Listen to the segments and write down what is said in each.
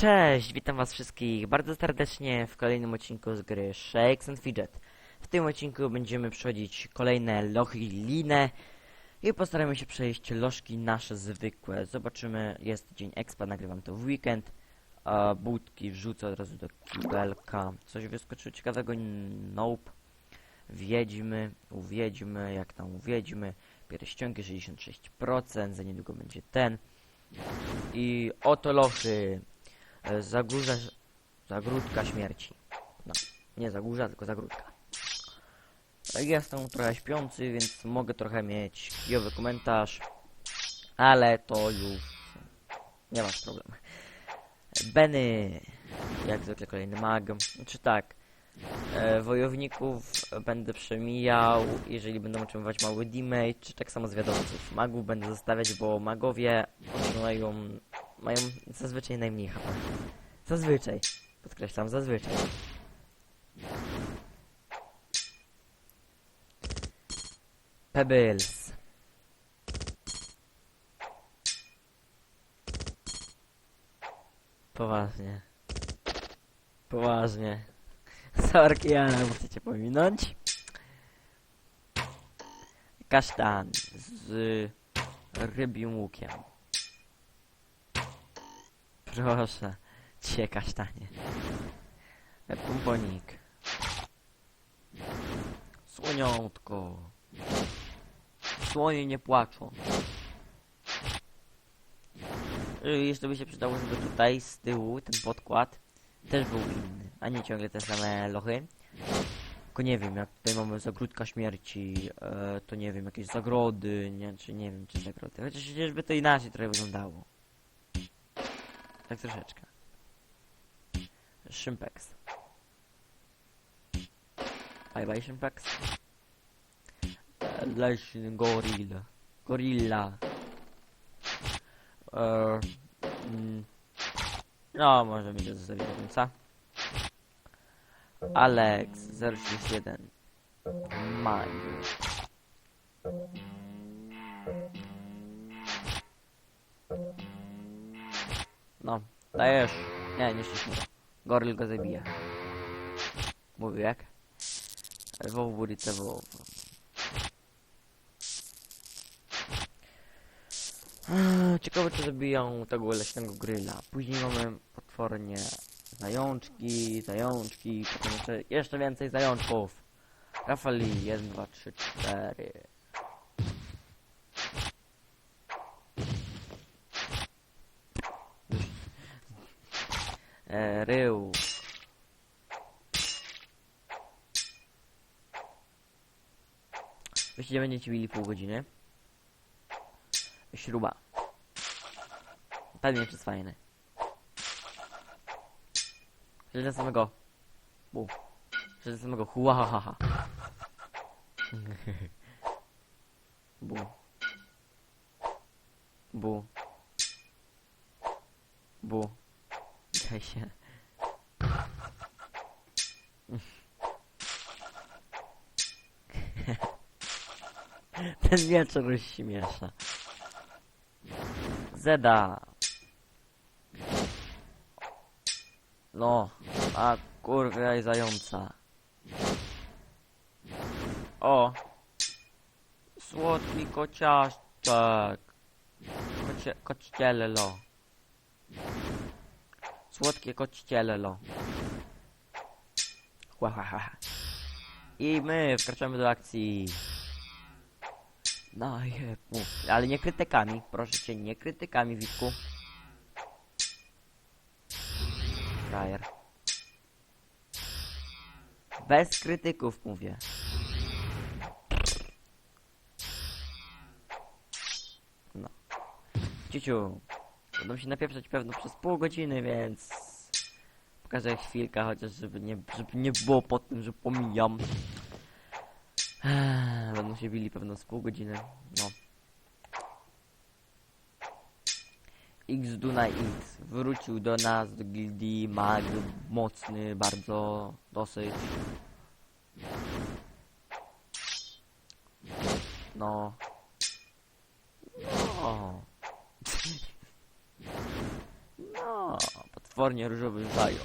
Cześć, witam was wszystkich bardzo serdecznie w kolejnym odcinku z gry Shakes and Fidget. W tym odcinku będziemy przechodzić kolejne lochy linę i postaramy się przejść lożki nasze zwykłe. Zobaczymy, jest dzień expa, nagrywam to w weekend. A budki wrzucę od razu do kibelka. Coś wyskoczyło ciekawego? Nope. Wiedźmy, uwiedźmy, jak tam uwiedźmy. Pierścionki 66%, za niedługo będzie ten. I oto lochy. E, Zagórza... Zagródka śmierci. No, nie zagórza, tylko zagródka. Tak, Jestem trochę śpiący, więc mogę trochę mieć kijowy komentarz. Ale to już... Nie masz problemu. Benny. Jak zwykle kolejny mag. Czy tak. E, wojowników będę przemijał, jeżeli będą otrzymywać mały damage, czy tak samo zwiadowców. Magów będę zostawiać, bo magowie otrzymają, mają zazwyczaj najmniej HP. Zazwyczaj. Podkreślam, zazwyczaj. Pebbles. Poważnie. Poważnie. Sorki, ale muszę cię pominąć. Kasztan z rybim łukiem. Proszę cię, kasztanie. Pumponik. Słoniątko. Słonie nie płaczą. Jeszcze by się przydało, żeby tutaj z tyłu ten podkład też był inny, a nie ciągle te same lochy. Tylko nie wiem, jak tutaj mamy zagródka śmierci, e, to nie wiem, jakieś zagrody, nie, czy nie wiem, czy zagrody. Chociaż by to inaczej trochę wyglądało. Tak troszeczkę. Shrimpex. Bye bye Shrimpex. E, Leśny gorilla. Gorilla. E, mm, no, może to zostawić do końca. Alex 031 Maj. Dajesz. Nie, nie ściśnij go. Goryl go zabija. Mówię jak? Woł bulice woł. Eee, Ciekawe czy zabiją tego leśnego gryla. Później mamy potwornie zajączki, zajączki, jeszcze więcej zajączków. Rafali, 1, 2, 3, 4. E, rył. Jeśli będziecie mieli pół godziny. Śruba. Pewnie jest fajny. Że samego. Bu. Że samego huahaha. Bu. Bu. Bu. Daj się. Ten wieczór rozśmiesza. Zeda. No, a kurwa i zająca. O! Słodki kociaszczek. Kocie, kościelelo. Słodkie ha. I my wkraczamy do akcji. No je, mów. Ale nie krytykami, proszę cię, nie krytykami, Witku. Frajer. Bez krytyków mówię. No. Ciuciu. Będą się napieprzać pewno przez pół godziny, więc... Pokażę chwilkę, chociaż żeby nie, żeby nie było po tym, że pomijam. Eee, Będą się bili pewno z pół godziny. No. X Duna X wrócił do nas, do gildii mag mocny, bardzo, dosyć. No. No. No, potwornie różowy zając.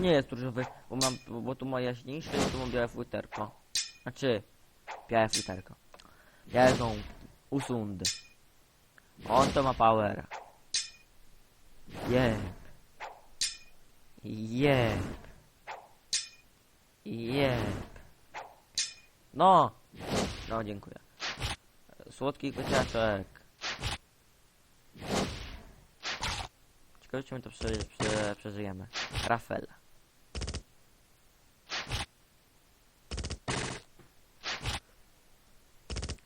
Nie jest różowy, bo mam, bo, bo tu ma jaśniejsze i tu mam białe futerko. Znaczy, białe futerko. Białe są usundy. On to ma power. Jeb. Jeb. Jeb. No! No, dziękuję. Słodki kociaczek. Ciekawe, czy my to prze, prze, przeżyjemy. Rafael.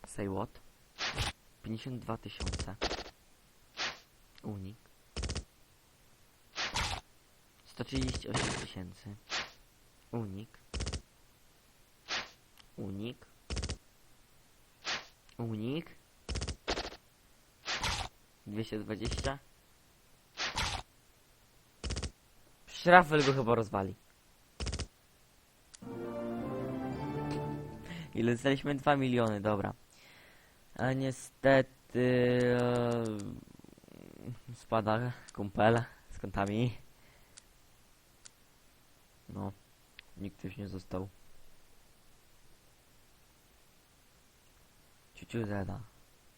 Say what? 52 tysiące. Unik. 138 tysięcy. Unik. Unik. Unik. 220. Szrafel go chyba rozwali. Ile dostaliśmy? 2 miliony, dobra. A niestety... E, spada kumpel z kątami. No. Nikt już nie został. Ciuciu zeda.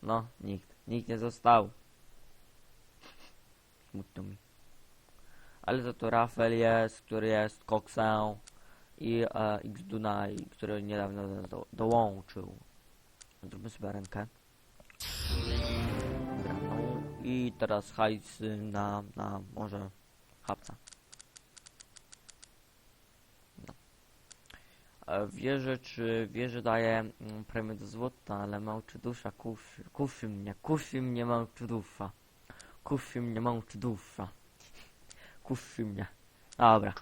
No, nikt. Nikt nie został. Smutno mi. Ale za to Rafael jest, który jest koksem i e, X Dunaj, który niedawno do, dołączył. Zróbmy sobie rękę. I teraz hajs na, na może chapca. No. Wierzę, czy wierzę daje mm, premię do złota, ale małczy dusza kusi, kusi mnie, kusi mnie małczy dusza. Kusi mnie małczy dusza. Kusi mnie. Dobra.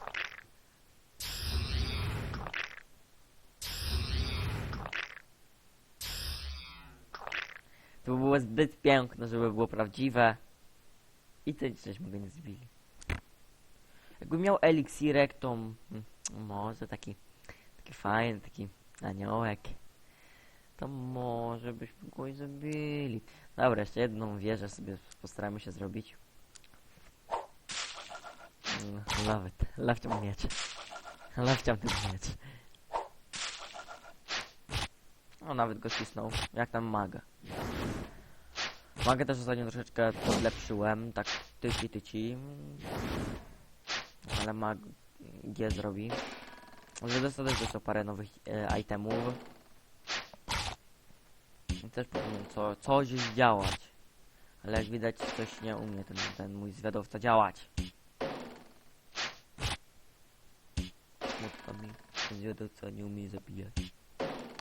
To było zbyt piękne, żeby było prawdziwe. I to żeśmy go nie zbili. Jakby miał eliksirek, to może taki, taki fajny, taki aniołek. To może byśmy go i zabili. Dobra, jeszcze jedną wieżę sobie postaramy się zrobić. Mm, Nawet, lewcią miecz. Lewcią ten miecz. O, nawet go cisnął. Jak tam maga. Magę też ostatnio troszeczkę podlepszyłem, tak tyci tyci. Ale mag G zrobi. Może dostać też parę nowych e, itemów. I Też powinien co, coś działać. Ale jak widać coś nie umie ten, ten mój zwiadowca działać. Ten zwiadowca nie umie zabijać.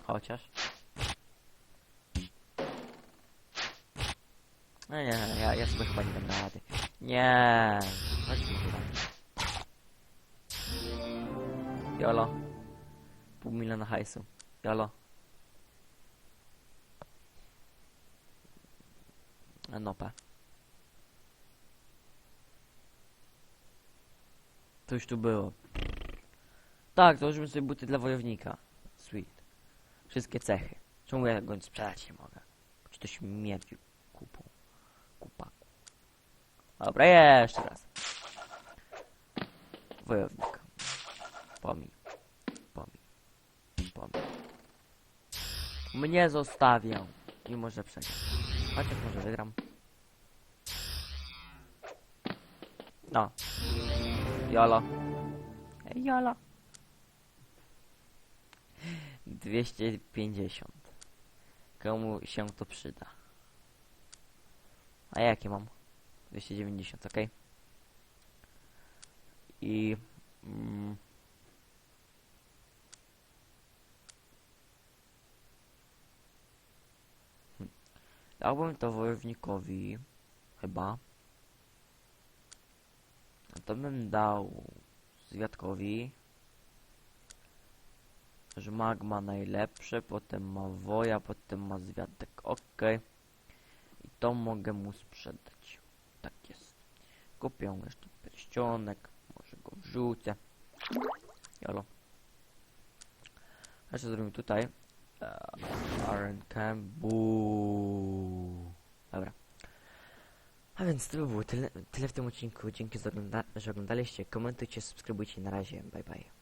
Chociaż. No nie, ja, ja sobie chyba nie dam rady. Nie. Chodźmy chyba. Jolo. Pół miliona hajsu. Jolo. To już tu było. Tak, założymy sobie buty dla wojownika. Sweet. Wszystkie cechy. Czemu ja go sprzedać nie mogę? Czy to śmierdzi kupą? Kupaku. Dobra, jeszcze raz. Wojownik. Pomij. Pomij. Pomij. Mnie zostawią. I może przegram. Chociaż może wygram. No. Jolo. Jolo. 250. Komu się to przyda? A jakie mam? 290, ok. I... Mm. Dałbym to wojownikowi, chyba. A to bym dał Zwiadkowi. Że magma najlepsze, potem ma woja, potem ma zwiadek, ok. I to mogę mu sprzedać. Tak jest. Kupię jeszcze pierścionek, może go wrzucę. Jolo. Jeszcze zrobimy tutaj. Uh, Iron Cam. Buu. Dobra. A więc to by było tyle, tyle w tym odcinku. Dzięki, za ogląda że oglądaliście. Komentujcie, subskrybujcie. Na razie. Bye bye.